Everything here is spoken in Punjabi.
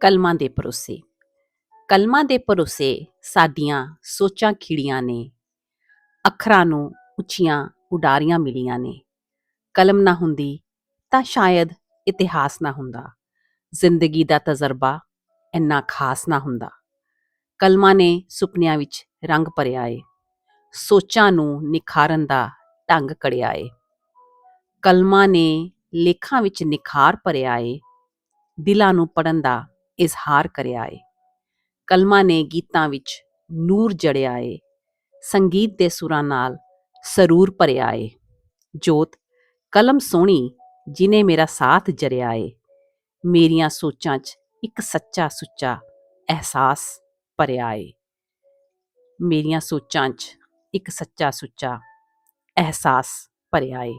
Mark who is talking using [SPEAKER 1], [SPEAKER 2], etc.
[SPEAKER 1] ਕਲਮਾਂ ਦੇ ਭਰੋਸੇ। ਕਲਮਾਂ ਦੇ ਭਰੋਸੇ ਸਾਡੀਆਂ ਸੋਚਾਂ ਖਿੜੀਆਂ ਨੇ। ਅੱਖਰਾਂ ਨੂੰ ਉੱਚੀਆਂ ਉਡਾਰੀਆਂ ਮਿਲੀਆਂ ਨੇ। ਕਲਮ ਨਾ ਹੁੰਦੀ ਤਾਂ ਸ਼ਾਇਦ ਇਤਿਹਾਸ ਨਾ ਹੁੰਦਾ। ਜ਼ਿੰਦਗੀ ਦਾ ਤਜਰਬਾ ਇੰਨਾ ਖਾਸ ਨਾ ਹੁੰਦਾ। ਕਲਮਾਂ ਨੇ ਸੁਪਨਿਆਂ ਵਿੱਚ ਰੰਗ ਭਰਿਆ ਏ। ਸੋਚਾਂ ਨੂੰ ਨਿਖਾਰਨ ਦਾ ਢੰਗ ਕੜਿਆ ਏ। ਕਲਮਾਂ ਨੇ ਲੇਖਾਂ ਵਿੱਚ ਨਿਖਾਰ ਭਰਿਆ ਏ। ਦਿਲਾਂ ਨੂੰ ਪੜਨ ਦਾ ਇਜ਼ਹਾਰ ਕਰਿਆ ਏ। ਕਲਮਾਂ ਨੇ ਗੀਤਾਂ ਵਿੱਚ ਨੂਰ ਜੜਿਆ ਏ। ਸੰਗੀਤ ਦੇ ਸੁਰਾਂ ਨਾਲ ਸਰੂਰ ਭਰਿਆ ਏ। ਜੋਤ, ਕਲਮ ਸੋਹਣੀ ਜਿਨੇ ਮੇਰਾ ਸਾਥ ਜਰਿਆ ਏ। ਮੇਰੀਆਂ ਸੋਚਾਂ 'ਚ ਇੱਕ ਸੱਚਾ ਸੁੱਚਾ ਅਹਿਸਾਸ ਭਰਿਆ ਏ। ਮੇਰੀਆਂ ਸੋਚਾਂ 'ਚ ਇੱਕ ਸੱਚਾ ਸੁੱਚਾ ਅਹਿਸਾਸ ਭਰਿਆ ਏ।